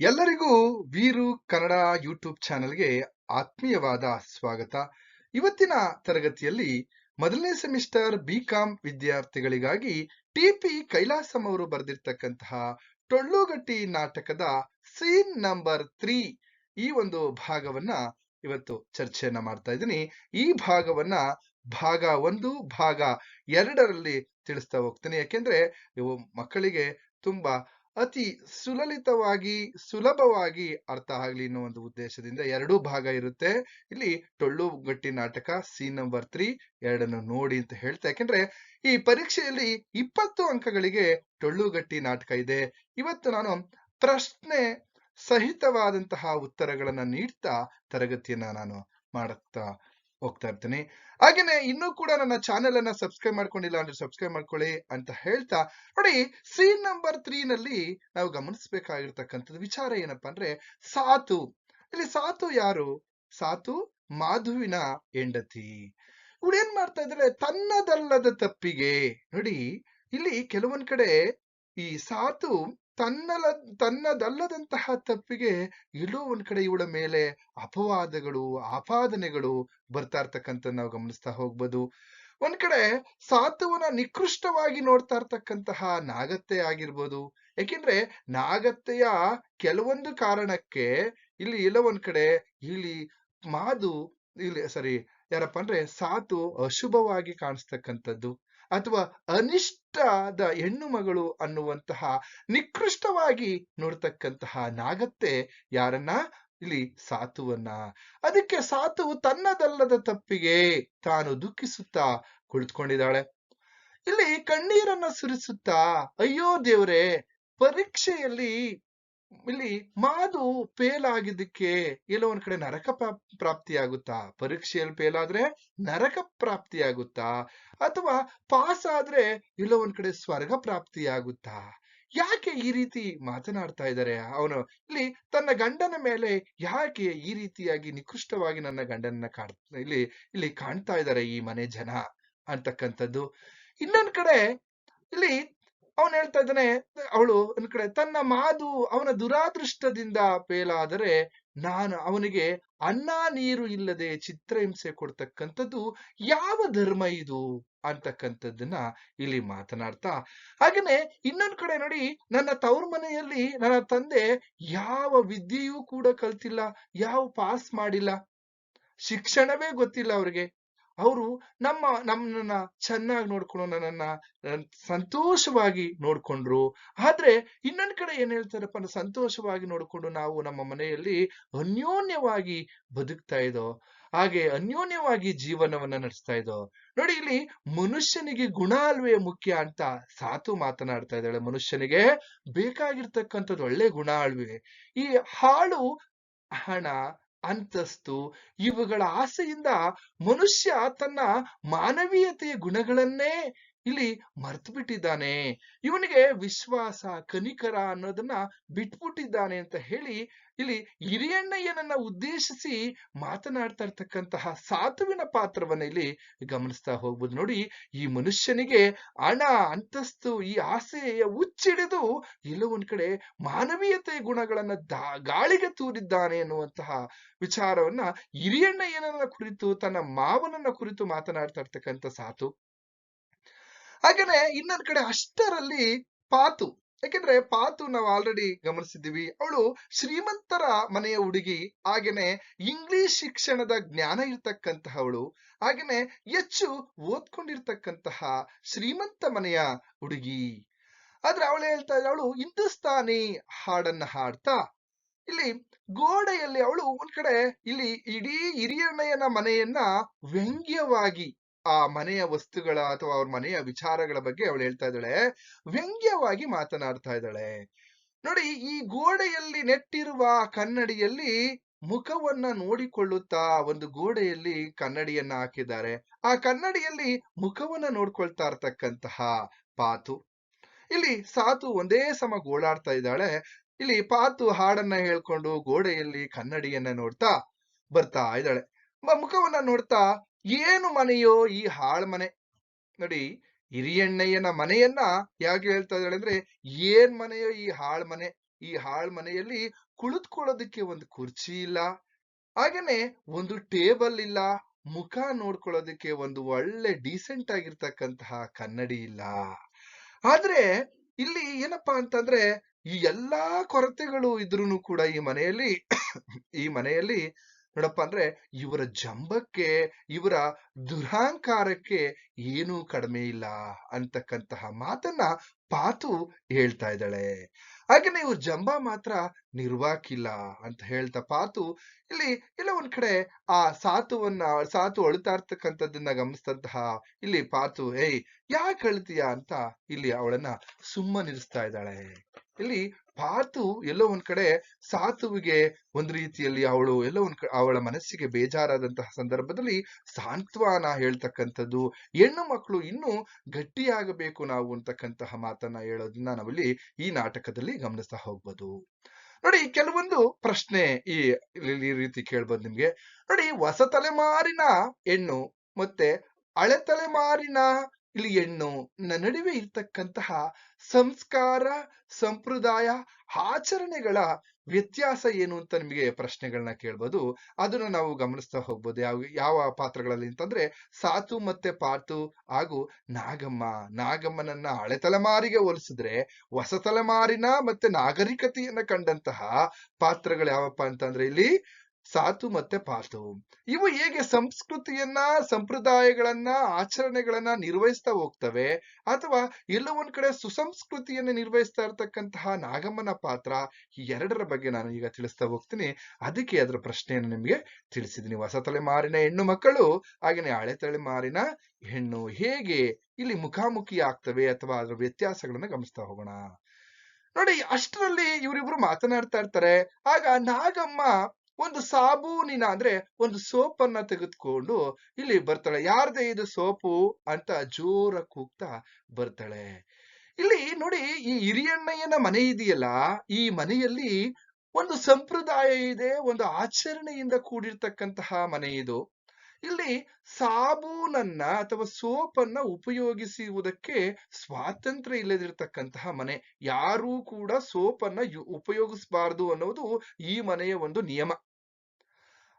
ಎಲ್ಲರಿಗೂ ವೀರು ಕನ್ನಡ ಯೂಟ್ಯೂಬ್ ಚಾನೆಲ್ಗೆ ಆತ್ಮೀಯವಾದ ಸ್ವಾಗತ. ಇವತ್ತಿನ ತರಗತಿಯಲ್ಲಿ ಮೊದಲನೇ ಸೆಮಿಸ್ಟರ್ ಬಿ ಕಾಂ ವಿದ್ಯಾರ್ಥಿಗಳಿಗಾಗಿ ಟಿಪಿ ಕೈಲಾಸಂ ಅವರು ಬರೆದಿರ್ತಕ್ಕಂತಹ ಟೊಳ್ಳುಗಟ್ಟಿ ನಾಟಕದ ಸೀನ್ ನಂಬರ್ ತ್ರೀ ಈ ಒಂದು ಭಾಗವನ್ನ ಇವತ್ತು ಚರ್ಚೆಯನ್ನ ಮಾಡ್ತಾ ಇದ್ದೀನಿ. ಈ ಭಾಗವನ್ನ ಭಾಗ ಒಂದು, ಭಾಗ ಎರಡರಲ್ಲಿ ತಿಳಿಸ್ತಾ ಹೋಗ್ತೀನಿ. ಯಾಕೆಂದ್ರೆ ಇವು ಮಕ್ಕಳಿಗೆ ತುಂಬಾ ಅತಿ ಸುಲಲಿತವಾಗಿ, ಸುಲಭವಾಗಿ ಅರ್ಥ ಆಗ್ಲಿ ಅನ್ನೋ ಒಂದು ಉದ್ದೇಶದಿಂದ ಎರಡೂ ಭಾಗ ಇರುತ್ತೆ. ಇಲ್ಲಿ ಟೊಳ್ಳು ಗಟ್ಟಿ ನಾಟಕ ಸೀನ್ ನಂಬರ್ ತ್ರೀ ಎರಡನ್ನು ನೋಡಿ ಅಂತ ಹೇಳ್ತಾ, ಯಾಕೆಂದ್ರೆ ಈ ಪರೀಕ್ಷೆಯಲ್ಲಿ ಇಪ್ಪತ್ತು ಅಂಕಗಳಿಗೆ ಟೊಳ್ಳು ಗಟ್ಟಿ ನಾಟಕ ಇದೆ. ಇವತ್ತು ನಾನು ಪ್ರಶ್ನೆ ಸಹಿತವಾದಂತಹ ಉತ್ತರಗಳನ್ನ ನೀಡ್ತಾ ತರಗತಿಯನ್ನ ನಾನು ಮಾಡುತ್ತಾ ಹೋಗ್ತಾ ಇರ್ತೀನಿ. ಹಾಗೇನೆ ಇನ್ನೂ ಕೂಡ ನನ್ನ ಚಾನೆಲ್ ಅನ್ನ ಸಬ್ಸ್ಕ್ರೈಬ್ ಮಾಡ್ಕೊಂಡಿಲ್ಲ ಅಂದ್ರೆ ಸಬ್ಸ್ಕ್ರೈಬ್ ಮಾಡ್ಕೊಳ್ಳಿ ಅಂತ ಹೇಳ್ತಾ, ನೋಡಿ ಸೀನ್ ನಂಬರ್ ತ್ರೀ ನಲ್ಲಿ ನಾವು ಗಮನಿಸಬೇಕಾಗಿರ್ತಕ್ಕಂಥದ್ದು ವಿಚಾರ ಏನಪ್ಪಾ ಅಂದ್ರೆ ಸಾತು. ಇಲ್ಲಿ ಸಾತು ಯಾರು? ಸಾತು ಮಾಧುವಿನ ಹೆಂಡತಿ. ಇವಳು ಏನ್ ಮಾಡ್ತಾ ಇದ್ರೆ ತನ್ನದಲ್ಲದ ತಪ್ಪಿಗೆ. ನೋಡಿ, ಇಲ್ಲಿ ಕೆಲವೊಂದ್ ಕಡೆ ಈ ಸಾತು ತನ್ನಲ, ತನ್ನದಲ್ಲದಂತಹ ತಪ್ಪಿಗೆ ಎಲ್ಲೋ ಒಂದ್ ಕಡೆ ಇವಳ ಮೇಲೆ ಅಪವಾದಗಳು, ಆಪಾದನೆಗಳು ಬರ್ತಾ ಇರ್ತಕ್ಕಂಥ ನಾವು ಗಮನಿಸ್ತಾ ಹೋಗ್ಬೋದು. ಒಂದ್ ಕಡೆ ಸಾತುವನ ನಿಕೃಷ್ಟವಾಗಿ ನೋಡ್ತಾ ಇರ್ತಕ್ಕಂತಹ ನಾಗತ್ತೆ ಆಗಿರ್ಬೋದು. ಯಾಕೆಂದ್ರೆ ನಾಗತ್ತೆಯ ಕೆಲವೊಂದು ಕಾರಣಕ್ಕೆ ಇಲ್ಲಿ ಎಲ್ಲೋ ಒಂದ್ ಕಡೆ ಇಲ್ಲಿ ಮಾದು, ಇಲ್ಲಿ ಸಾರಿ ಯಾರಪ್ಪ ಅಂದ್ರೆ ಸಾತು ಅಶುಭವಾಗಿ ಕಾಣಿಸ್ತಕ್ಕಂಥದ್ದು. ಅಥವಾ ಅನಿಷ್ಟದ ಹೆಣ್ಣು ಮಗಳು ಅನ್ನುವಂತಹ ನಿಕೃಷ್ಟವಾಗಿ ನೋಡ್ತಕ್ಕಂತಹ ನಾಗತ್ತೆ ಯಾರನ್ನ? ಇಲ್ಲಿ ಸಾತುವನ್ನ. ಅದಕ್ಕೆ ಸಾತುವು ತನ್ನದಲ್ಲದ ತಪ್ಪಿಗೆ ತಾನು ದುಃಖಿಸುತ್ತಾ ಕುಳಿತುಕೊಂಡಿದ್ದಾಳೆ. ಇಲ್ಲಿ ಕಣ್ಣೀರನ್ನ ಸುರಿಸುತ್ತಾ, ಅಯ್ಯೋ ದೇವ್ರೆ, ಪರೀಕ್ಷೆಯಲ್ಲಿ ಇಲ್ಲಿ ಮಾದು ಫೇಲ್ ಆಗಿದ್ದಕ್ಕೆ ಎಲ್ಲೋ ಒಂದ್ ಕಡೆ ನರಕ ಪ್ರಾಪ್ತಿಯಾಗುತ್ತಾ? ಪರೀಕ್ಷೆಯಲ್ಲಿ ಫೇಲ್ ಆದ್ರೆ ನರಕ ಪ್ರಾಪ್ತಿ ಆಗುತ್ತಾ ಅಥವಾ ಪಾಸ್ ಆದ್ರೆ ಎಲ್ಲೋ ಒಂದ್ ಕಡೆ ಸ್ವರ್ಗ ಪ್ರಾಪ್ತಿಯಾಗುತ್ತಾ? ಯಾಕೆ ಈ ರೀತಿ ಮಾತನಾಡ್ತಾ ಇದ್ದಾರೆ ಅವನು? ಇಲ್ಲಿ ತನ್ನ ಗಂಡನ ಮೇಲೆ ಯಾಕೆ ಈ ರೀತಿಯಾಗಿ ನಿಕೃಷ್ಟವಾಗಿ ನನ್ನ ಗಂಡನನ್ನ ಕಾಣ್, ಇಲ್ಲಿ ಇಲ್ಲಿ ಕಾಣ್ತಾ ಇದ್ದಾರೆ ಈ ಮನೆ ಜನ ಅಂತಕ್ಕಂಥದ್ದು. ಇನ್ನೊಂದ್ ಕಡೆ ಇಲ್ಲಿ ಅವನು ಹೇಳ್ತಾ ಇದ್ದಾನೆ, ಅವಳು ಒಂದ್ ಕಡೆ, ತನ್ನ ಮಾದು ಅವನ ದುರಾದೃಷ್ಟದಿಂದ ಪೇಲಾದರೆ ನಾನು ಅವನಿಗೆ ಅನ್ನ ನೀರು ಇಲ್ಲದೆ ಚಿತ್ರಹಿಂಸೆ ಕೊಡ್ತಕ್ಕಂಥದ್ದು ಯಾವ ಧರ್ಮ ಇದು? ಅಂತಕ್ಕಂಥದ್ದನ್ನ ಇಲ್ಲಿ ಮಾತನಾಡ್ತಾ, ಹಾಗೇನೆ ಇನ್ನೊಂದ್ ಕಡೆ ನೋಡಿ, ನನ್ನ ತವ್ರ ಮನೆಯಲ್ಲಿ ನನ್ನ ತಂದೆ ಯಾವ ವಿದ್ಯೆಯೂ ಕೂಡ ಕಲ್ತಿಲ್ಲ, ಯಾವ ಪಾಸ್ ಮಾಡಿಲ್ಲ, ಶಿಕ್ಷಣವೇ ಗೊತ್ತಿಲ್ಲ ಅವ್ರಿಗೆ. ಅವರು ನಮ್ಮ, ನಮ್ಮನ್ನ ಚೆನ್ನಾಗಿ ನೋಡ್ಕೊಂಡು ನನ್ನನ್ನ ಸಂತೋಷವಾಗಿ ನೋಡ್ಕೊಂಡ್ರು. ಆದ್ರೆ ಇನ್ನೊಂದ್ ಕಡೆ ಏನ್ ಹೇಳ್ತಾರಪ್ಪ ಅಂದ್ರೆ ಸಂತೋಷವಾಗಿ ನೋಡ್ಕೊಂಡು ನಾವು ನಮ್ಮ ಮನೆಯಲ್ಲಿ ಅನ್ಯೋನ್ಯವಾಗಿ ಬದುಕ್ತಾ ಇದೋ ಹಾಗೆ ಅನ್ಯೋನ್ಯವಾಗಿ ಜೀವನವನ್ನ ನಡೆಸ್ತಾ ಇದೋ ನೋಡಿ, ಇಲ್ಲಿ ಮನುಷ್ಯನಿಗೆ ಗುಣ ಅಲ್ವೇ ಮುಖ್ಯ ಅಂತ ಸಾತು ಮಾತನಾಡ್ತಾ ಇದ್ದಾಳೆ ಮನುಷ್ಯನಿಗೆ. ಬೇಕಾಗಿರ್ತಕ್ಕಂಥದ್ದು ಒಳ್ಳೆ ಗುಣ ಅಲ್ವೇ. ಈ ಹಾಳು ಹಣ ಅಂತಸ್ತು, ಇವುಗಳ ಆಸೆಯಿಂದ ಮನುಷ್ಯ ತನ್ನ ಮಾನವೀಯತೆಯ ಗುಣಗಳನ್ನೇ ಇಲ್ಲಿ ಮರ್ತು ಬಿಟ್ಟಿದ್ದಾನೆ ಇವನಿಗೆ ವಿಶ್ವಾಸ, ಕನಿಕರ ಅನ್ನೋದನ್ನ ಬಿಟ್ಬಿಟ್ಟಿದ್ದಾನೆ ಅಂತ ಹೇಳಿ ಇಲ್ಲಿ ಹಿರಿಯಣ್ಣಯ್ಯನನ್ನ ಉದ್ದೇಶಿಸಿ ಮಾತನಾಡ್ತಾ ಇರ್ತಕ್ಕಂತಹ ಸಾತುವಿನ ಪಾತ್ರವನ್ನ ಇಲ್ಲಿ ಗಮನಿಸ್ತಾ ಹೋಗ್ಬೋದು. ನೋಡಿ, ಈ ಮನುಷ್ಯನಿಗೆ ಹಣ, ಅಂತಸ್ತು, ಈ ಆಸೆಯ ಹುಚ್ಚಿಡಿದು ಎಲ್ಲೋ ಒಂದ್ ಕಡೆ ಮಾನವೀಯತೆಯ ಗುಣಗಳನ್ನ ಗಾಳಿಗೆ ತೂರಿದ್ದಾನೆ ಎನ್ನುವಂತಹ ವಿಚಾರವನ್ನ ಹಿರಿಯಣ್ಣಯ್ಯನನ್ನ ಕುರಿತು, ತನ್ನ ಮಾವನನ್ನ ಕುರಿತು ಮಾತನಾಡ್ತಾ ಇರ್ತಕ್ಕಂಥ ಸಾತು. ಹಾಗೇನೆ ಇನ್ನೊಂದ್ ಕಡೆ ಅಷ್ಟರಲ್ಲಿ ಪಾತು. ಯಾಕೆಂದ್ರೆ ಪಾತು ನಾವು ಆಲ್ರೆಡಿ ಗಮನಿಸಿದ್ದೀವಿ. ಅವಳು ಶ್ರೀಮಂತರ ಮನೆಯ ಹುಡುಗಿ. ಹಾಗೇನೆ ಇಂಗ್ಲಿಷ್ ಶಿಕ್ಷಣದ ಜ್ಞಾನ ಇರ್ತಕ್ಕಂತಹವಳು. ಹಾಗೇನೆ ಹೆಚ್ಚು ಓದ್ಕೊಂಡಿರ್ತಕ್ಕಂತಹ ಶ್ರೀಮಂತ ಮನೆಯ ಹುಡುಗಿ. ಆದ್ರೆ ಅವಳು ಹೇಳ್ತಾ ಇದ್ದ, ಅವಳು ಹಿಂದೂಸ್ತಾನಿ ಹಾಡನ್ನ ಹಾಡ್ತಾ. ಇಲ್ಲಿ ಗೋಡೆಯಲ್ಲಿ ಅವಳು ಒಂದ್ ಕಡೆ ಇಲ್ಲಿ ಇಡೀ ಹಿರಿಯಣ್ಣಯ್ಯನ ಮನೆಯನ್ನ ವ್ಯಂಗ್ಯವಾಗಿ ಆ ಮನೆಯ ವಸ್ತುಗಳ ಅಥವಾ ಅವ್ರ ಮನೆಯ ವಿಚಾರಗಳ ಬಗ್ಗೆ ಅವಳು ಹೇಳ್ತಾ ಇದ್ದಾಳೆ. ವ್ಯಂಗ್ಯವಾಗಿ ಮಾತನಾಡ್ತಾ ಇದ್ದಾಳೆ. ನೋಡಿ, ಈ ಗೋಡೆಯಲ್ಲಿ ನೆಟ್ಟಿರುವ ಕನ್ನಡಿಯಲ್ಲಿ ಮುಖವನ್ನ ನೋಡಿಕೊಳ್ಳುತ್ತಾ ಒಂದು ಗೋಡೆಯಲ್ಲಿ ಕನ್ನಡಿಯನ್ನ ಹಾಕಿದ್ದಾರೆ. ಆ ಕನ್ನಡಿಯಲ್ಲಿ ಮುಖವನ್ನ ನೋಡ್ಕೊಳ್ತಾ ಇರ್ತಕ್ಕಂತಹ ಪಾತು. ಇಲ್ಲಿ ಸಾತು ಒಂದೇ ಸಮ ಗೋಳಾಡ್ತಾ ಇದ್ದಾಳೆ. ಇಲ್ಲಿ ಪಾತು ಹಾಡನ್ನ ಹೇಳ್ಕೊಂಡು ಗೋಡೆಯಲ್ಲಿ ಕನ್ನಡಿಯನ್ನ ನೋಡ್ತಾ ಬರ್ತಾ ಇದ್ದಾಳೆ. ಮುಖವನ್ನ ನೋಡ್ತಾ ಏನು ಮನೆಯೋ ಈ ಹಾಳ್ ಮನೆ. ನೋಡಿ, ಹಿರಿಯಣ್ಣಯ್ಯನ ಮನೆಯನ್ನ ಯಾಕೆ ಹೇಳ್ತಾ ಇದ್ದಾಳೆ ಅಂದ್ರೆ, ಏನ್ ಮನೆಯೋ ಈ ಹಾಳ್ ಮನೆ. ಈ ಹಾಳ್ ಮನೆಯಲ್ಲಿ ಕುಳಿತುಕೊಳ್ಳೋದಕ್ಕೆ ಒಂದು ಕುರ್ಚಿ ಇಲ್ಲ, ಹಾಗೇನೆ ಒಂದು ಟೇಬಲ್ ಇಲ್ಲ, ಮುಖ ನೋಡ್ಕೊಳ್ಳೋದಕ್ಕೆ ಒಂದು ಒಳ್ಳೆ ಡೀಸೆಂಟ್ ಆಗಿರ್ತಕ್ಕಂತಹ ಕನ್ನಡಿ ಇಲ್ಲ. ಆದ್ರೆ ಇಲ್ಲಿ ಏನಪ್ಪಾ ಅಂತಂದ್ರೆ, ಈ ಎಲ್ಲಾ ಕೊರತೆಗಳು ಇದ್ರೂನು ಕೂಡ ಈ ಮನೆಯಲ್ಲಿ ಈ ಮನೆಯಲ್ಲಿ ನೋಡಪ್ಪ ಅಂದ್ರೆ ಇವರ ಜಂಬಕ್ಕೆ, ಇವರ ದುರಹಂಕಾರಕ್ಕೆ ಏನೂ ಕಡಿಮೆ ಇಲ್ಲ ಅಂತಕ್ಕಂತಹ ಮಾತನ್ನ ಪಾತು ಹೇಳ್ತಾ ಇದ್ದಾಳೆ. ಹಾಗೇನೆ ಇವ್ರ ಜಂಬ ಮಾತ್ರ ನಿರ್ವಾಕಿಲ್ಲ ಅಂತ ಹೇಳ್ತಾ ಪಾತು ಇಲ್ಲಿ ಇಲ್ಲ ಒಂದ್ ಕಡೆ ಆ ಸಾತುವನ್ನ, ಸಾತು ಅಳುತ್ತಾ ಇರ್ತಕ್ಕಂಥದ್ದನ್ನ ಗಮನಿಸಿದಂತಹ ಇಲ್ಲಿ ಪಾತು, ಏಯ್, ಯಾಕೆ ಅಳ್ತೀಯ? ಅಂತ ಇಲ್ಲಿ ಅವಳನ್ನ ಸುಮ್ಮನಿರಿಸ್ತಾ ಇದ್ದಾಳೆ. ಇಲ್ಲಿ ಪಾತು ಎಲ್ಲೋ ಒಂದ್ ಕಡೆ ಸಾತುವಿಗೆ ಒಂದ್ ರೀತಿಯಲ್ಲಿ ಅವಳು ಎಲ್ಲೋ ಒಂದ್ ಅವಳ ಮನಸ್ಸಿಗೆ ಬೇಜಾರಾದಂತಹ ಸಂದರ್ಭದಲ್ಲಿ ಸಾಂತ್ವನ ಹೇಳ್ತಕ್ಕಂಥದ್ದು. ಹೆಣ್ಣು ಮಕ್ಕಳು ಇನ್ನೂ ಗಟ್ಟಿಯಾಗಬೇಕು ನಾವು ಅಂತಕ್ಕಂತಹ ಮಾತನ್ನ ಹೇಳೋದನ್ನ ನಾವಿಲ್ಲಿ ಈ ನಾಟಕದಲ್ಲಿ ಗಮನಿಸ್ತಾ ಹೋಗ್ಬೋದು. ನೋಡಿ, ಕೆಲವೊಂದು ಪ್ರಶ್ನೆ ಈ ಈ ರೀತಿ ಕೇಳ್ಬೋದು ನಿಮ್ಗೆ. ನೋಡಿ, ಹೊಸ ತಲೆಮಾರಿನ ಹೆಣ್ಣು ಮತ್ತೆ ಹಳೆ ತಲೆಮಾರಿನ ಇಲ್ಲಿ ಹೆಣ್ಣು ನಡುವೆ ಇರ್ತಕ್ಕಂತಹ ಸಂಸ್ಕಾರ, ಸಂಪ್ರದಾಯ, ಆಚರಣೆಗಳ ವ್ಯತ್ಯಾಸ ಏನು ಅಂತ ನಿಮಗೆ ಪ್ರಶ್ನೆಗಳನ್ನ ಕೇಳ್ಬೋದು. ಅದನ್ನ ನಾವು ಗಮನಿಸ್ತಾ ಹೋಗ್ಬೋದು. ಯಾವ ಯಾವ ಪಾತ್ರಗಳಲ್ಲಿ ಅಂತಂದ್ರೆ ಸಾತು ಮತ್ತೆ ಪಾತು ಹಾಗೂ ನಾಗಮ್ಮ. ನಾಗಮ್ಮನನ್ನ ಹಳೆ ತಲೆಮಾರಿಗೆ ಹೋಲಿಸಿದ್ರೆ ಹೊಸ ತಲೆಮಾರಿನ ಮತ್ತೆ ನಾಗರಿಕತೆಯನ್ನ ಕಂಡಂತಹ ಪಾತ್ರಗಳು ಯಾವಪ್ಪ ಅಂತಂದ್ರೆ ಇಲ್ಲಿ ಸಾತು ಮತ್ತೆ ಪಾತು ಇವು ಹೇಗೆ ಸಂಸ್ಕೃತಿಯನ್ನ, ಸಂಪ್ರದಾಯಗಳನ್ನ, ಆಚರಣೆಗಳನ್ನ ನಿರ್ವಹಿಸ್ತಾ ಹೋಗ್ತವೆ? ಅಥವಾ ಎಲ್ಲೋ ಒಂದ್ ಕಡೆ ಸುಸಂಸ್ಕೃತಿಯನ್ನ ನಿರ್ವಹಿಸ್ತಾ ಇರತಕ್ಕಂತಹ ನಾಗಮ್ಮನ ಪಾತ್ರ, ಈ ಎರಡರ ಬಗ್ಗೆ ನಾನು ಈಗ ತಿಳಿಸ್ತಾ ಹೋಗ್ತೀನಿ. ಅದಕ್ಕೆ ಅದರ ಪ್ರಶ್ನೆಯನ್ನು ನಿಮಗೆ ತಿಳಿಸಿದ್ದೀನಿ. ಹೊಸ ತಲೆಮಾರಿನ ಹೆಣ್ಣು ಮಕ್ಕಳು, ಹಾಗೇನೆ ಹಳೆ ತಲೆಮಾರಿನ ಹೆಣ್ಣು ಹೇಗೆ ಇಲ್ಲಿ ಮುಖಾಮುಖಿ ಆಗ್ತವೆ ಅಥವಾ ಅದರ ವ್ಯತ್ಯಾಸಗಳನ್ನ ಗಮನಿಸ್ತಾ ಹೋಗೋಣ. ನೋಡಿ, ಅಷ್ಟರಲ್ಲಿ ಇವರಿಬ್ರು ಮಾತನಾಡ್ತಾ ಇರ್ತಾರೆ. ಆಗ ನಾಗಮ್ಮ ಒಂದು ಸಾಬೂನಿನ ಅಂದ್ರೆ ಒಂದು ಸೋಪನ್ನ ತೆಗೆದುಕೊಂಡು ಇಲ್ಲಿ ಬರ್ತಾಳೆ. ಯಾರ್ದೇ ಇದು ಸೋಪು ಅಂತ ಜೋರ ಕೂಗ್ತಾ ಬರ್ತಾಳೆ. ಇಲ್ಲಿ ನೋಡಿ ಈ ಹಿರಿಯಣ್ಣಯ್ಯನ ಮನೆ ಇದೆಯಲ್ಲ, ಈ ಮನೆಯಲ್ಲಿ ಒಂದು ಸಂಪ್ರದಾಯ ಇದೆ, ಒಂದು ಆಚರಣೆಯಿಂದ ಕೂಡಿರ್ತಕ್ಕಂತಹ ಮನೆ ಇದು. ಇಲ್ಲಿ ಸಾಬೂನನ್ನ ಅಥವಾ ಸೋಪನ್ನ ಉಪಯೋಗಿಸುವುದಕ್ಕೆ ಸ್ವಾತಂತ್ರ್ಯ ಇಲ್ಲದಿರತಕ್ಕಂತಹ ಮನೆ. ಯಾರೂ ಕೂಡ ಸೋಪನ್ನ ಉಪಯೋಗಿಸಬಾರದು ಅನ್ನೋದು ಈ ಮನೆಯ ಒಂದು ನಿಯಮ.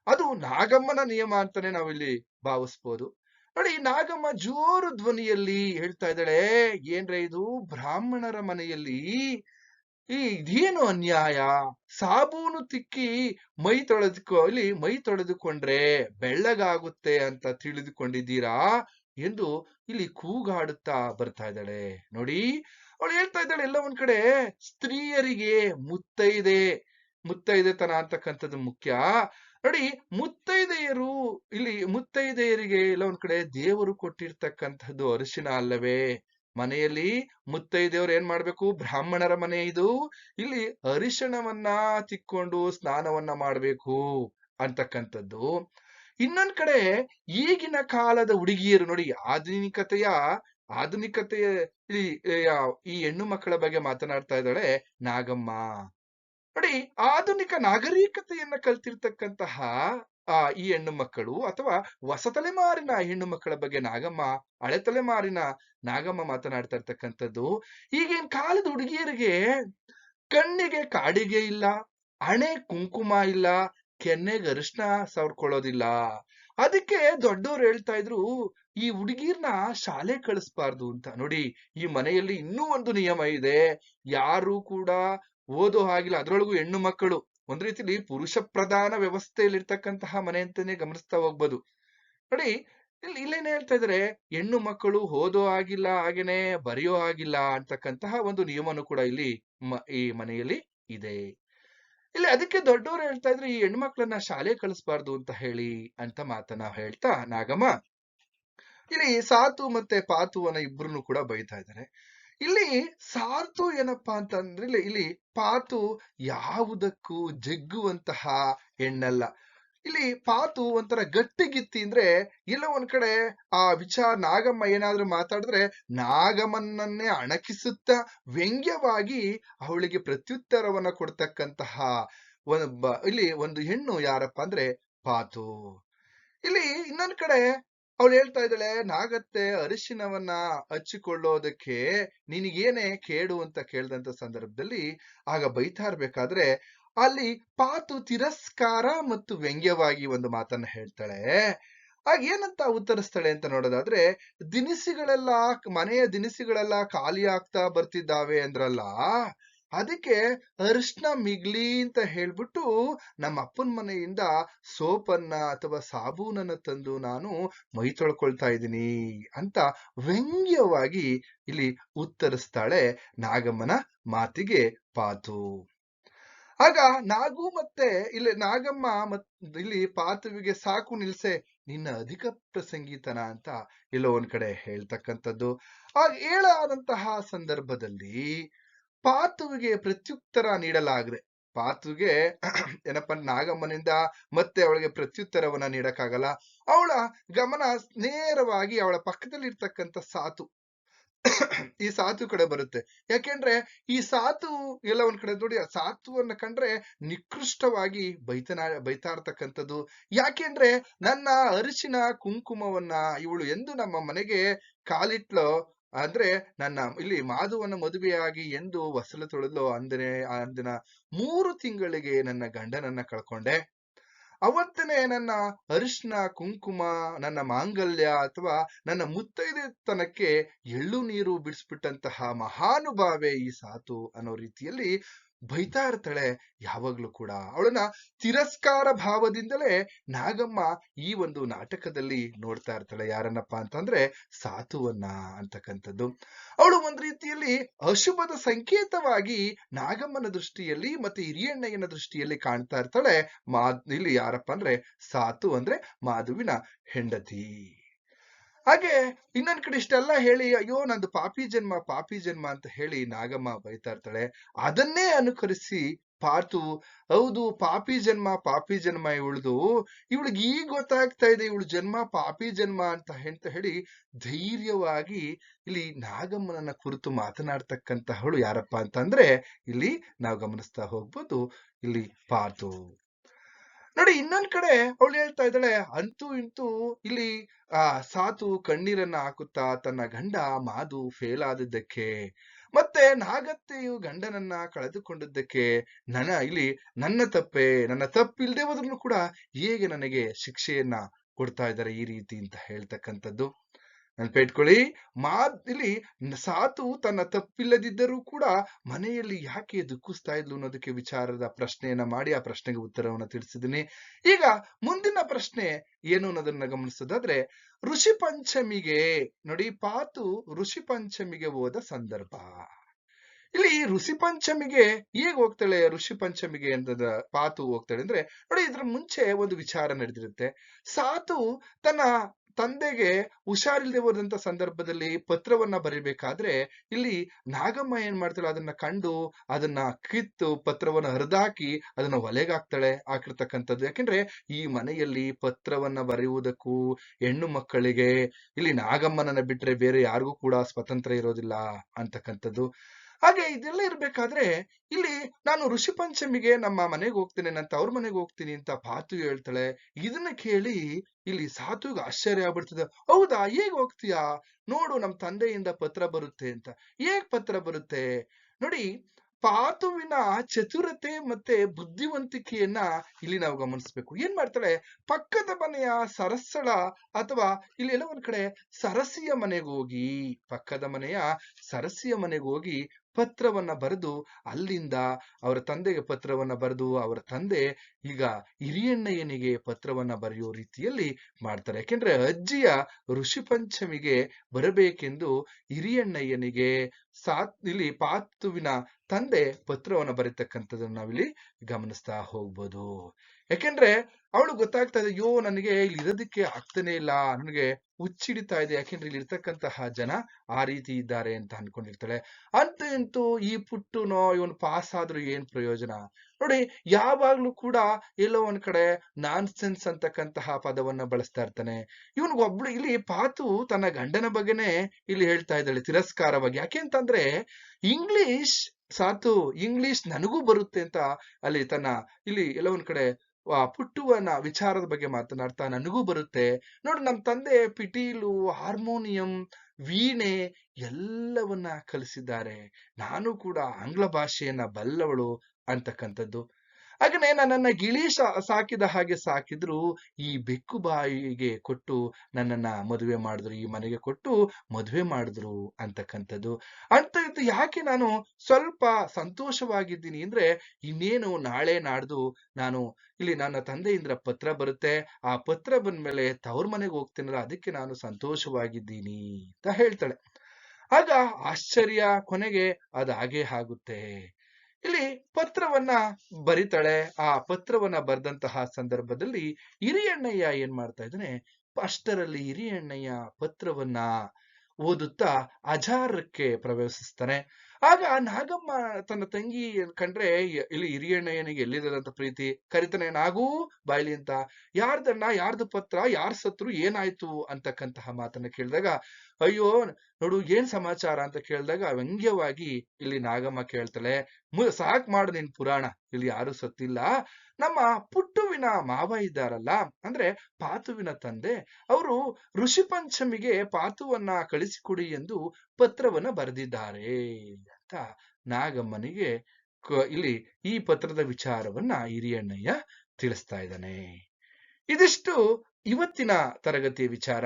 ಅದು ನಾಗಮ್ಮನ ನಿಯಮ ಅಂತಾನೆ ನಾವಿಲ್ಲಿ ಭಾವಿಸ್ಬೋದು. ನೋಡಿ, ನಾಗಮ್ಮ ಜೋರು ಧ್ವನಿಯಲ್ಲಿ ಹೇಳ್ತಾ ಇದ್ದಾಳೆ, ಏನ್ರ ಇದು ಬ್ರಾಹ್ಮಣರ ಮನೆಯಲ್ಲಿ ಈ ಇದೇನು ಅನ್ಯಾಯ? ಸಾಬೂನು ತಿಕ್ಕಿ ಮೈ ತೊಳೆದುಕೊ, ಇಲ್ಲಿ ಮೈ ತೊಳೆದುಕೊಂಡ್ರೆ ಬೆಳ್ಳಗಾಗುತ್ತೆ ಅಂತ ತಿಳಿದುಕೊಂಡಿದ್ದೀರಾ? ಎಂದು ಇಲ್ಲಿ ಕೂಗಾಡುತ್ತಾ ಬರ್ತಾ ಇದ್ದಾಳೆ. ನೋಡಿ, ಅವಳು ಹೇಳ್ತಾ ಇದ್ದಾಳೆ, ಎಲ್ಲ ಒಂದ್ ಕಡೆ ಸ್ತ್ರೀಯರಿಗೆ ಮುತ್ತೈದೆ, ಮುತ್ತೈದೆತನ ಅಂತಕ್ಕಂಥದ್ದು ಮುಖ್ಯ. ನೋಡಿ, ಮುತ್ತೈದೆಯರು, ಇಲ್ಲಿ ಮುತ್ತೈದೆಯರಿಗೆ ಎಲ್ಲ ಒಂದ್ ಕಡೆ ದೇವರು ಕೊಟ್ಟಿರ್ತಕ್ಕಂಥದ್ದು ಅರಿಶಿನ ಅಲ್ಲವೇ? ಮನೆಯಲ್ಲಿ ಮುತ್ತೈದೆಯವರು ಏನ್ ಮಾಡ್ಬೇಕು? ಬ್ರಾಹ್ಮಣರ ಮನೆ ಇದು. ಇಲ್ಲಿ ಅರಿಶಿಣವನ್ನ ತಿಕ್ಕೊಂಡು ಸ್ನಾನವನ್ನ ಮಾಡ್ಬೇಕು ಅಂತಕ್ಕಂಥದ್ದು. ಇನ್ನೊಂದ್ ಕಡೆ ಈಗಿನ ಕಾಲದ ಹುಡುಗಿಯರು ನೋಡಿ, ಆಧುನಿಕತೆಯ ಆಧುನಿಕತೆಯ ಈ ಹೆಣ್ಣು ಮಕ್ಕಳ ಬಗ್ಗೆ ಮಾತನಾಡ್ತಾ ಇದ್ದಾಳೆ ನಾಗಮ್ಮ. ನೋಡಿ, ಆಧುನಿಕ ನಾಗರಿಕತೆಯನ್ನ ಕಲ್ತಿರ್ತಕ್ಕಂತಹ ಆ ಈ ಹೆಣ್ಣು ಮಕ್ಕಳು ಅಥವಾ ಹೊಸ ತಲೆಮಾರಿನ ಹೆಣ್ಣು ಮಕ್ಕಳ ಬಗ್ಗೆ ನಾಗಮ್ಮ ಹಳೆ ತಲೆಮಾರಿನ ನಾಗಮ್ಮ ಮಾತನಾಡ್ತಾ ಇರ್ತಕ್ಕಂಥದ್ದು, ಈಗಿನ ಕಾಲದ ಹುಡುಗಿಯರಿಗೆ ಕಣ್ಣಿಗೆ ಕಾಡಿಗೆ ಇಲ್ಲ, ಹಣೆ ಕುಂಕುಮ ಇಲ್ಲ, ಕೆನ್ನೆಗೆ ಅರಿಶಿನ ಸವರ್ಕೊಳ್ಳೋದಿಲ್ಲ. ಅದಕ್ಕೆ ದೊಡ್ಡವ್ರು ಹೇಳ್ತಾ ಇದ್ರು, ಈ ಹುಡುಗಿರ್ನ ಶಾಲೆ ಕಳಿಸ್ಬಾರ್ದು ಅಂತ. ನೋಡಿ, ಈ ಮನೆಯಲ್ಲಿ ಇನ್ನೂ ಒಂದು ನಿಯಮ ಇದೆ, ಯಾರು ಕೂಡ ಓದೋ ಹಾಗಿಲ್ಲ, ಅದ್ರೊಳಗೂ ಹೆಣ್ಣು ಮಕ್ಕಳು. ಒಂದ್ ರೀತಿಲಿ ಪುರುಷ ಪ್ರಧಾನ ವ್ಯವಸ್ಥೆಯಲ್ಲಿ ಇರ್ತಕ್ಕಂತಹ ಮನೆ ಅಂತಾನೆ ಗಮನಿಸ್ತಾ ಹೋಗ್ಬೋದು. ನೋಡಿ, ಇಲ್ಲಿ ಇಲ್ಲೇನ್ ಹೇಳ್ತಾ ಇದ್ರೆ ಹೆಣ್ಣು ಮಕ್ಕಳು ಓದೋ ಆಗಿಲ್ಲ ಹಾಗೇನೆ ಬರೆಯೋ ಆಗಿಲ್ಲ ಅಂತಕ್ಕಂತಹ ಒಂದು ನಿಯಮನು ಕೂಡ ಇಲ್ಲಿ ಈ ಮನೆಯಲ್ಲಿ ಇದೆ. ಇಲ್ಲಿ ಅದಕ್ಕೆ ದೊಡ್ಡವರು ಹೇಳ್ತಾ ಇದ್ರೆ ಈ ಹೆಣ್ಮಕ್ಳನ್ನ ಶಾಲೆ ಕಳಿಸ್ಬಾರ್ದು ಅಂತ ಹೇಳಿ ಅಂತ ಮಾತನ್ನ ಹೇಳ್ತಾ ನಾಗಮ್ಮ. ಇಲ್ಲಿ ಸಾತು ಮತ್ತೆ ಪಾತುವನ್ನ ಇಬ್ರು ಕೂಡ ಬೈತಾ ಇದ್ದಾರೆ. ಇಲ್ಲಿ ಸಾರ್ತು ಏನಪ್ಪಾ ಅಂತಂದ್ರೆ ಇಲ್ಲಿ ಪಾತು ಯಾವುದಕ್ಕೂ ಜಗ್ಗುವಂತಹ ಹೆಣ್ಣಲ್ಲ. ಇಲ್ಲಿ ಪಾತು ಒಂಥರ ಗಟ್ಟಿಗಿತ್ತಿ ಅಂದ್ರೆ, ಇಲ್ಲ ಒಂದ್ ಕಡೆ ಆ ವಿಚಾರ ನಾಗಮ್ಮ ಏನಾದ್ರೂ ಮಾತಾಡಿದ್ರೆ ನಾಗಮ್ಮನನ್ನೇ ಅಣಕಿಸುತ್ತಾ ವ್ಯಂಗ್ಯವಾಗಿ ಅವಳಿಗೆ ಪ್ರತ್ಯುತ್ತರವನ್ನ ಕೊಡ್ತಕ್ಕಂತಹ ಇಲ್ಲಿ ಒಂದು ಹೆಣ್ಣು ಯಾರಪ್ಪ ಅಂದ್ರೆ ಪಾತು. ಇಲ್ಲಿ ಇನ್ನೊಂದ್ ಕಡೆ ಅವಳು ಹೇಳ್ತಾ ಇದ್ದಾಳೆ, ನಾಗತ್ತೆ ಅರಿಶಿನವನ್ನ ಹಚ್ಚಿಕೊಳ್ಳೋದಕ್ಕೆ ನಿನಗೇನೆ ಕೇಡು ಅಂತ ಕೇಳಿದಂತ ಸಂದರ್ಭದಲ್ಲಿ ಆಗ ಬೈತಾ ಇರ್ಬೇಕಾದ್ರೆ ಅಲ್ಲಿ ಪಾತು ತಿರಸ್ಕಾರ ಮತ್ತು ವ್ಯಂಗ್ಯವಾಗಿ ಒಂದು ಮಾತನ್ನ ಹೇಳ್ತಾಳೆ. ಆಗ ಏನಂತ ಉತ್ತರಿಸ್ತಾಳೆ ಅಂತ ನೋಡೋದಾದ್ರೆ, ದಿನಸಿಗಳೆಲ್ಲ, ಮನೆಯ ದಿನಸಿಗಳೆಲ್ಲ ಖಾಲಿ ಆಗ್ತಾ ಬರ್ತಿದ್ದಾವೆ ಅಂದ್ರಲ್ಲ ಅದಕ್ಕೆ ಅರಿಶಿನ ಮಿಗ್ಲಿ ಅಂತ ಹೇಳ್ಬಿಟ್ಟು ನಮ್ಮ ಅಪ್ಪನ ಮನೆಯಿಂದ ಸೋಪನ್ನ ಅಥವಾ ಸಾಬೂನನ್ನ ತಂದು ನಾನು ಮೈ ತೊಳ್ಕೊಳ್ತಾ ಇದ್ದೀನಿ ಅಂತ ವ್ಯಂಗ್ಯವಾಗಿ ಇಲ್ಲಿ ಉತ್ತರಿಸ್ತಾಳೆ ನಾಗಮ್ಮನ ಮಾತಿಗೆ ಪಾತು. ಆಗ ನಾಗು ಮತ್ತೆ ಇಲ್ಲಿ ನಾಗಮ್ಮ ಮತ್ ಇಲ್ಲಿ ಪಾತುವಿಗೆ ಸಾಕು ನಿಲ್ಸೆ, ನಿನ್ನ ಅಧಿಕ ಪ್ರಸಂಗೀತನ ಅಂತ ಎಲ್ಲೋ ಒಂದ್ ಕಡೆ ಹೇಳ್ತಕ್ಕಂಥದ್ದು. ಆ ಹೇಳಾದಂತಹ ಸಂದರ್ಭದಲ್ಲಿ ಪಾತುವಿಗೆ ಪ್ರತ್ಯುತ್ತರ ನೀಡಲಾಗಿದೆ. ಪಾತುಗೆ ಏನಪ್ಪ, ನಾಗಮ್ಮನಿಂದ ಮತ್ತೆ ಅವಳಿಗೆ ಪ್ರತ್ಯುತ್ತರವನ್ನ ನೀಡಕ್ಕಾಗಲ್ಲ. ಅವಳ ಗಮನ ನೇರವಾಗಿ ಅವಳ ಪಕ್ಕದಲ್ಲಿ ಇರ್ತಕ್ಕಂಥ ಸಾತು. ಈ ಸಾತು ಕಡೆ ಬರುತ್ತೆ. ಯಾಕೆಂದ್ರೆ, ಈ ಸಾತು ಎಲ್ಲ ಒಂದ್ ಕಡೆ ನೋಡಿ ಸಾತುವನ್ನ ಕಂಡ್ರೆ ನಿಕೃಷ್ಟವಾಗಿ ಬೈತನಾ ಬೈತಾ ಇರ್ತಕ್ಕಂಥದ್ದು ಯಾಕೆಂದ್ರೆ, ನನ್ನ ಅರಿಶಿನ ಕುಂಕುಮವನ್ನ ಇವಳು ಎಂದು ನಮ್ಮ ಮನೆಗೆ ಕಾಲಿಟ್ಲೋ ಅಂದ್ರೆ ನನ್ನ ಇಲ್ಲಿ ಮಾಧುವನ್ನು ಮದುವೆಯಾಗಿ ಎಂದು ವಸಲ ತೊಳೆದು ಅಂದನೆ, ಅಂದಿನ ಮೂರು ತಿಂಗಳಿಗೆ ನನ್ನ ಗಂಡನನ್ನ ಕಳ್ಕೊಂಡೆ. ಅವತ್ತನೇ ನನ್ನ ಅರಿಶಿನ ಕುಂಕುಮ, ನನ್ನ ಮಾಂಗಲ್ಯ ಅಥವಾ ನನ್ನ ಮುತ್ತೈದೆತನಕ್ಕೆ ಎಳ್ಳು ನೀರು ಬಿಡಿಸ್ಬಿಟ್ಟಂತಹ ಮಹಾನುಭಾವೆ ಈ ಸಾತು ಅನ್ನೋ ರೀತಿಯಲ್ಲಿ ಬೈತಾ ಇರ್ತಾಳೆ ಯಾವಾಗ್ಲೂ ಕೂಡ. ಅವಳನ್ನ ತಿರಸ್ಕಾರ ಭಾವದಿಂದಲೇ ನಾಗಮ್ಮ ಈ ಒಂದು ನಾಟಕದಲ್ಲಿ ನೋಡ್ತಾ ಇರ್ತಾಳೆ. ಯಾರನ್ನಪ್ಪ ಅಂತಂದ್ರೆ ಸಾತುವನ್ನ ಅಂತಕ್ಕಂಥದ್ದು. ಅವಳು ಒಂದ್ ರೀತಿಯಲ್ಲಿ ಅಶುಭದ ಸಂಕೇತವಾಗಿ ನಾಗಮ್ಮನ ದೃಷ್ಟಿಯಲ್ಲಿ ಮತ್ತೆ ಹಿರಿಯಣ್ಣಯ್ಯನ ದೃಷ್ಟಿಯಲ್ಲಿ ಕಾಣ್ತಾ ಇರ್ತಾಳೆ. ಮಾ, ಇಲ್ಲಿ ಯಾರಪ್ಪ ಅಂದ್ರೆ ಸಾತು ಅಂದ್ರೆ ಮಾಧುವಿನ ಹೆಂಡತಿ. ಹಾಗೆ ಇನ್ನೊಂದ್ ಕಡೆ ಇಷ್ಟೆಲ್ಲ ಹೇಳಿ, ಅಯ್ಯೋ, ನಂದು ಪಾಪಿ ಜನ್ಮ ಪಾಪಿ ಜನ್ಮ ಅಂತ ಹೇಳಿ ನಾಗಮ್ಮ ಬೈತಾ ಇರ್ತಾಳೆ ಅದನ್ನೇ ಅನುಕರಿಸಿ ಪಾರ್ಥು, ಹೌದು, ಪಾಪಿ ಜನ್ಮ ಪಾಪಿ ಜನ್ಮ ಇವಳ್ದು. ಇವಳಿಗೆ ಈಗ ಗೊತ್ತಾಗ್ತಾ ಇದೆ, ಇವಳು ಜನ್ಮ, ಪಾಪಿ ಜನ್ಮ ಅಂತ ಅಂತ ಹೇಳಿ ಧೈರ್ಯವಾಗಿ ಇಲ್ಲಿ ನಾಗಮ್ಮನನ್ನ ಕುರಿತು ಮಾತನಾಡ್ತಕ್ಕಂತಹಳು ಯಾರಪ್ಪ ಅಂತಂದ್ರೆ ಇಲ್ಲಿ ನಾವು ಗಮನಿಸ್ತಾ ಹೋಗ್ಬೋದು. ಇಲ್ಲಿ ಪಾತು ನೋಡಿ, ಇನ್ನೊಂದ್ ಕಡೆ ಅವಳು ಹೇಳ್ತಾ ಇದ್ದಾಳೆ, ಅಂತೂ ಇಂತೂ ಇಲ್ಲಿ, ಆ, ಸಾತು ಕಣ್ಣೀರನ್ನ ಹಾಕುತ್ತಾ, ತನ್ನ ಗಂಡ ಮಾದು ಫೇಲ್ ಆದದ್ದಕ್ಕೆ ಮತ್ತೆ ನಾಗತ್ತೆಯು ಗಂಡನನ್ನ ಕಳೆದುಕೊಂಡಿದ್ದಕ್ಕೆ, ನನ್ನ ಇಲ್ಲಿ ನನ್ನ ತಪ್ಪೆ, ನನ್ನ ತಪ್ಪಿಲ್ದೆ ಹೋದ್ರು ಕೂಡ ಹೇಗೆ ನನಗೆ ಶಿಕ್ಷೆಯನ್ನ ಕೊಡ್ತಾ ಇದ್ದಾರೆ ಈ ರೀತಿ ಅಂತ ಹೇಳ್ತಕ್ಕಂಥದ್ದು? ನೆನ್ಪಿಟ್ಕೊಳ್ಳಿ ಮಾ ಇಲ್ಲಿ ಸಾತು ತನ್ನ ತಪ್ಪಿಲ್ಲದಿದ್ದರೂ ಕೂಡ ಮನೆಯಲ್ಲಿ ಯಾಕೆ ದುಃಖಿಸ್ತಾ ಇದ್ಲು ಅನ್ನೋದಕ್ಕೆ ವಿಚಾರದ ಪ್ರಶ್ನೆಯನ್ನ ಮಾಡಿ ಆ ಪ್ರಶ್ನೆಗೆ ಉತ್ತರವನ್ನು ತಿಳಿಸಿದ್ದೀನಿ. ಈಗ ಮುಂದಿನ ಪ್ರಶ್ನೆ ಏನು ಅನ್ನೋದನ್ನ ಗಮನಿಸೋದಾದ್ರೆ, ಋಷಿ ಪಂಚಮಿಗೆ, ನೋಡಿ ಪಾತು ಋಷಿ ಪಂಚಮಿಗೆ ಹೋದ ಸಂದರ್ಭ. ಇಲ್ಲಿ ಋಷಿ ಪಂಚಮಿಗೆ ಹೇಗೆ ಹೋಗ್ತಾಳೆ, ಋಷಿ ಪಂಚಮಿಗೆ ಅಂತದ ಪಾತು ಹೋಗ್ತಾಳೆ ಅಂದ್ರೆ, ನೋಡಿ ಇದ್ರ ಮುಂಚೆ ಒಂದು ವಿಚಾರ ನಡೆದಿರುತ್ತೆ. ಸಾತು ತನ್ನ ತಂದೆಗೆ ಹುಷಾರಿಲ್ಲದೆ ಹೋದಂತ ಸಂದರ್ಭದಲ್ಲಿ ಪತ್ರವನ್ನ ಬರೀಬೇಕಾದ್ರೆ ಇಲ್ಲಿ ನಾಗಮ್ಮ ಏನ್ ಮಾಡ್ತಾಳೆ? ಅದನ್ನ ಕಂಡು ಅದನ್ನ ಕಿತ್ತು ಪತ್ರವನ್ನ ಹರಿದಾಕಿ ಅದನ್ನ ಒಲೆಗಾಕ್ತಾಳೆ ಹಾಕಿರ್ತಕ್ಕಂಥದ್ದು ಯಾಕೆಂದ್ರೆ ಈ ಮನೆಯಲ್ಲಿ ಪತ್ರವನ್ನ ಬರೆಯುವುದಕ್ಕೂ ಹೆಣ್ಣು ಮಕ್ಕಳಿಗೆ ಇಲ್ಲಿ ನಾಗಮ್ಮನನ್ನ ಬಿಟ್ರೆ ಬೇರೆ ಯಾರಿಗೂ ಕೂಡ ಸ್ವತಂತ್ರ ಇರೋದಿಲ್ಲ ಅಂತಕ್ಕಂಥದ್ದು. ಹಾಗೆ ಇದೆಲ್ಲ ಇರ್ಬೇಕಾದ್ರೆ ಇಲ್ಲಿ ನಾನು ಋಷಿ ಪಂಚಮಿಗೆ ನಮ್ಮ ಮನೆಗೆ ಹೋಗ್ತೇನೆ, ನನ್ನ ತವ್ರ ಮನೆಗೆ ಹೋಗ್ತೀನಿ ಅಂತ ಪಾತು ಹೇಳ್ತಾಳೆ. ಇದನ್ನ ಕೇಳಿ ಇಲ್ಲಿ ಸಾತುಗೆ ಆಶ್ಚರ್ಯ ಆಗ್ಬಿಡ್ತದೆ. ಹೌದಾ, ಹೇಗ್ ಹೋಗ್ತೀಯಾ? ನೋಡು ನಮ್ ತಂದೆಯಿಂದ ಪತ್ರ ಬರುತ್ತೆ ಅಂತ. ಹೇಗ್ ಪತ್ರ ಬರುತ್ತೆ? ನೋಡಿ, ಪಾತುವಿನ ಚತುರತೆ ಮತ್ತೆ ಬುದ್ಧಿವಂತಿಕೆಯನ್ನ ಇಲ್ಲಿ ನಾವು ಗಮನಿಸ್ಬೇಕು. ಏನ್ ಮಾಡ್ತಾಳೆ? ಪಕ್ಕದ ಮನೆಯ ಸರಸಳ ಅಥವಾ ಇಲ್ಲಿ ಎಲ್ಲ ಒಂದ್ ಕಡೆ ಸರಸಿಯ ಮನೆಗೆ ಹೋಗಿ, ಪಕ್ಕದ ಮನೆಯ ಸರಸಿಯ ಮನೆಗೆ ಹೋಗಿ ಪತ್ರವನ್ನ ಬರೆದು ಅಲ್ಲಿಂದ ಅವರ ತಂದೆಗೆ ಪತ್ರವನ್ನ ಬರೆದು ಅವರ ತಂದೆ ಈಗ ಹಿರಿಯಣ್ಣಯ್ಯನಿಗೆ ಪತ್ರವನ್ನ ಬರೆಯೋ ರೀತಿಯಲ್ಲಿ ಮಾಡ್ತಾರೆ. ಯಾಕೆಂದ್ರೆ ಅಜ್ಜಿಯ ಋಷಿ ಪಂಚಮಿಗೆ ಬರಬೇಕೆಂದು ಹಿರಿಯಣ್ಣಯ್ಯನಿಗೆ ಸಾತ್ ಇಲ್ಲಿ ಪಾತುವಿನ ತಂದೆ ಪತ್ರವನ್ನ ಬರೀತಕ್ಕಂಥದ್ದನ್ನ ನಾವಿಲ್ಲಿ ಗಮನಿಸ್ತಾ ಹೋಗ್ಬೋದು. ಯಾಕೆಂದ್ರೆ ಅವಳು ಗೊತ್ತಾಗ್ತಾ ಇದೆ, ಅಯ್ಯೋ, ನನಗೆ ಇಲ್ಲಿ ಇರೋದಕ್ಕೆ ಆಗ್ತಾನೆ ಇಲ್ಲ, ನನಗೆ ಹುಚ್ಚಿಡಿತಾ ಇದೆ. ಯಾಕೆಂದ್ರೆ ಇಲ್ಲಿ ಇರ್ತಕ್ಕಂತಹ ಜನ ಆ ರೀತಿ ಇದ್ದಾರೆ ಅಂತ ಅನ್ಕೊಂಡಿರ್ತಾಳೆ. ಅಂತೂ ಇಂತೂ ಈ ಪುಟ್ಟುನೋ, ಇವನು ಪಾಸ್ ಆದ್ರೂ ಏನ್ ಪ್ರಯೋಜನ? ನೋಡಿ, ಯಾವಾಗ್ಲೂ ಕೂಡ ಎಲ್ಲೋ ಒಂದ್ ಕಡೆ ನಾನ್ ಸೆನ್ಸ್ ಅಂತಕ್ಕಂತಹ ಪದವನ್ನ ಬಳಸ್ತಾ ಇರ್ತಾನೆ. ಇವನ್ಗೆ ಒಬ್ಳು ಇಲ್ಲಿ ಪಾತು ತನ್ನ ಗಂಡನ ಬಗ್ಗೆನೆ ಇಲ್ಲಿ ಹೇಳ್ತಾ ಇದ್ದಾಳೆ ತಿರಸ್ಕಾರವಾಗಿ. ಯಾಕೆ ಅಂತಂದ್ರೆ ಇಂಗ್ಲಿಷ್ ಸಾತು ಇಂಗ್ಲಿಷ್ ನನಗೂ ಬರುತ್ತೆ ಅಂತ ಅಲ್ಲಿ ತನ್ನ ಇಲ್ಲಿ ಎಲ್ಲ ಒಂದ್ ಕಡೆ ಪುಟ್ಟುವನ ವಿಚಾರದ ಬಗ್ಗೆ ಮಾತನಾಡ್ತಾ ನನಗೂ ಬರುತ್ತೆ. ನೋಡಿ ನಮ್ಮ ತಂದೆ ಪಿಟೀಲು, ಹಾರ್ಮೋನಿಯಂ, ವೀಣೆ ಎಲ್ಲವನ್ನ ಕಲಿಸಿದ್ದಾರೆ. ನಾನು ಕೂಡ ಆಂಗ್ಲ ಭಾಷೆಯನ್ನ ಬಲ್ಲವಳು ಅಂತಕ್ಕಂಥದ್ದು. ಹಾಗನೆ ನನ್ನನ್ನ ಗಿಳಿ ಸಾಕಿದ ಹಾಗೆ ಸಾಕಿದ್ರು, ಈ ಬೆಕ್ಕು ಬಾಯಿಗೆ ಕೊಟ್ಟು ನನ್ನನ್ನ ಮದುವೆ ಮಾಡಿದ್ರು, ಈ ಮನೆಗೆ ಕೊಟ್ಟು ಮದುವೆ ಮಾಡಿದ್ರು ಅಂತಕ್ಕಂಥದ್ದು. ಅಂತ ಯಾಕೆ ನಾನು ಸ್ವಲ್ಪ ಸಂತೋಷವಾಗಿದ್ದೀನಿ ಅಂದ್ರೆ, ಇನ್ನೇನು ನಾಳೆ ನಾಡ್ದು ನಾನು ಇಲ್ಲಿ ನನ್ನ ತಂದೆಯಿಂದ ಪತ್ರ ಬರುತ್ತೆ, ಆ ಪತ್ರ ಬಂದ್ಮೇಲೆ ತವ್ರ ಮನೆಗೆ ಹೋಗ್ತೀನಲ್ಲ, ಅದಕ್ಕೆ ನಾನು ಸಂತೋಷವಾಗಿದ್ದೀನಿ ಅಂತ ಹೇಳ್ತಾಳೆ. ಆಗ ಆಶ್ಚರ್ಯ ಕೊನೆಗೆ ಅದಾಗೇ ಆಗುತ್ತೆ. ಇಲ್ಲಿ ಪತ್ರವನ್ನ ಬರಿತಾಳೆ. ಆ ಪತ್ರವನ್ನ ಬರೆದಂತಹ ಸಂದರ್ಭದಲ್ಲಿ ಹಿರಿಯಣ್ಣಯ್ಯ ಏನ್ ಮಾಡ್ತಾ ಇದ್ದಾನೆ? ಅಷ್ಟರಲ್ಲಿ ಹಿರಿಯಣ್ಣಯ್ಯ ಪತ್ರವನ್ನ ಓದುತ್ತಾ ಅಜಾರಕ್ಕೆ ಪ್ರವೇಶಿಸ್ತಾನೆ. ಆಗ ನಾಗಮ್ಮ ತನ್ನ ತಂಗಿ ಕಂಡ್ರೆ ಇಲ್ಲಿ ಹಿರಿಯಣ್ಣಯ್ಯನಿಗೆ ಎಲ್ಲಿದಂತ ಪ್ರೀತಿ? ಕರಿತಾನೆ ನಾಗೂ ಬಾಯ್ಲಿ ಅಂತ? ಯಾರ್ದಣ್ಣ? ಯಾರ್ದು ಪತ್ರ? ಯಾರ್ ಸತ್ರು? ಏನಾಯ್ತು? ಅಂತಕ್ಕಂತಹ ಮಾತನ್ನ ಕೇಳಿದಾಗ ಅಯ್ಯೋ, ನೋಡು ಏನ್ ಸಮಾಚಾರ ಅಂತ ಕೇಳಿದಾಗ ವ್ಯಂಗ್ಯವಾಗಿ ಇಲ್ಲಿ ನಾಗಮ್ಮ ಕೇಳ್ತಾಳೆ ಸಾಕ್ ಮಾಡು ನಿನ್ ಪುರಾಣ, ಇಲ್ಲಿ ಯಾರು ಸತ್ತಿಲ್ಲ. ನಮ್ಮ ಪುಟ್ಟುವಿನ ಮಾವ ಇದ್ದಾರಲ್ಲ, ಅಂದ್ರೆ ಪಾತುವಿನ ತಂದೆ, ಅವರು ಋಷಿ ಪಂಚಮಿಗೆ ಪಾತುವನ್ನ ಕಳಿಸಿಕೊಡಿ ಎಂದು ಪತ್ರವನ್ನ ಬರೆದಿದ್ದಾರೆ ಅಂತ ನಾಗಮ್ಮನಿಗೆ ಇಲ್ಲಿ ಈ ಪತ್ರದ ವಿಚಾರವನ್ನ ಹಿರಿಯಣ್ಣಯ್ಯ ತಿಳಿಸ್ತಾ ಇದ್ದಾನೆ. ಇದಿಷ್ಟು ಇವತ್ತಿನ ತರಗತಿಯ ವಿಚಾರ.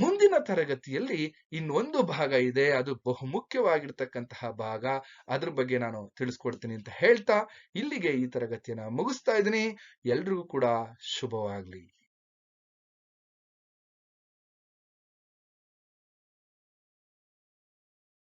ಮುಂದಿನ ತರಗತಿಯಲ್ಲಿ ಇನ್ನೊಂದು ಭಾಗ ಇದೆ. ಅದು ಬಹು ಮುಖ್ಯವಾಗಿರ್ತಕ್ಕಂತಹ ಭಾಗ. ಅದ್ರ ಬಗ್ಗೆ ನಾನು ತಿಳಿಸ್ಕೊಡ್ತೀನಿ ಅಂತ ಹೇಳ್ತಾ ಇಲ್ಲಿಗೆ ಈ ತರಗತಿಯನ್ನ ಮುಗಿಸ್ತಾ ಇದ್ದೀನಿ. ಎಲ್ರಿಗೂ ಕೂಡ ಶುಭವಾಗ್ಲಿ.